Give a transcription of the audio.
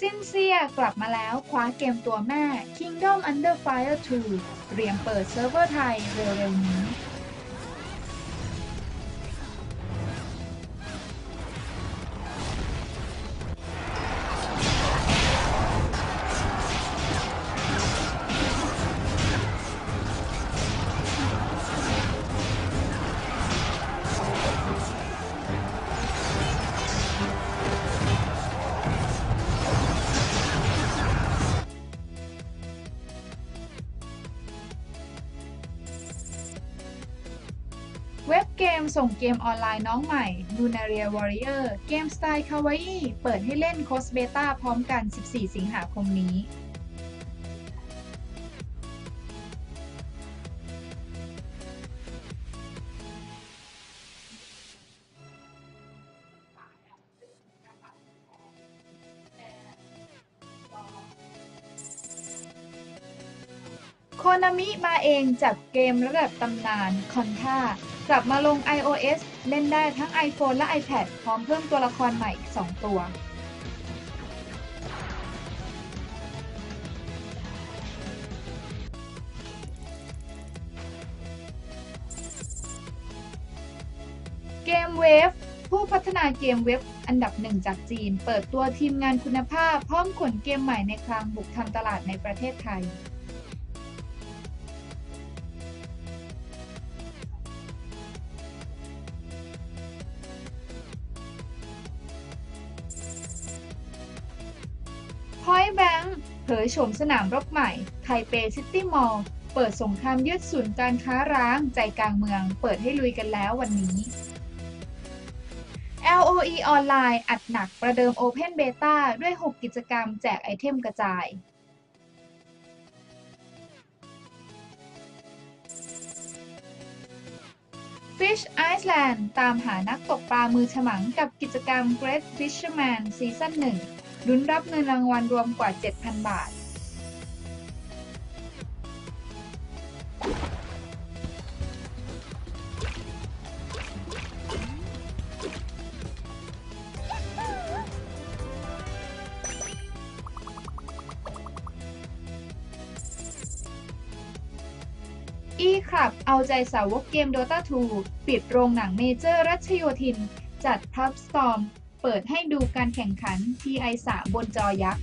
ซินเซียกลับมาแล้วคว้าเกมตัวแม่ Kingdom Under Fire 2 เตรียมเปิดเซิร์ฟเวอร์ไทยเร็วๆนี้ เว็บเกมส่งเกมออนไลน์น้องใหม่ Lunaria Warrior เกมสไตล์คาวาอิเปิดให้เล่นโคสเบต้าพร้อมกัน 14 สิงหาคมนี้ โคนามิมาเองจับเกมระดับตำนานคอนท่า กลับมาลง iOS เล่นได้ทั้ง iPhone และ iPad พร้อมเพิ่มตัวละครใหม่อีก 2 ตัว เกมเวฟผู้พัฒนาเกมเว็บอันดับหนึ่งจากจีน เปิดตัวทีมงานคุณภาพ พร้อมขนเกมใหม่ในคลังบุกทำตลาดในประเทศไทย Point Bank เผยโฉมสนามรบใหม่ ไทเปซิตี้มอลล์ เปิดสงครามยึดศูนย์การค้าร้าง ใจกลางเมือง เปิดให้ลุยกันแล้ววันนี้ LOE ออนไลน์อัดหนักประเดิม Open Beta ด้วย 6 กิจกรรมแจกไอเทมกระจาย Fish Iceland ตามหานักตกปลามือฉมังกับกิจกรรม Great Fisherman ซีซั่น1 ลุ้นรับเงินรางวัลรวมกว่า 7,000 บาท e ครับเอาใจสาวกเกม Dota 2 ปิดโรงหนังเมเจอร์รัชโยธิน จัดพับสตอม เปิดให้ดูการแข่งขัน TI3 บนจอยักษ์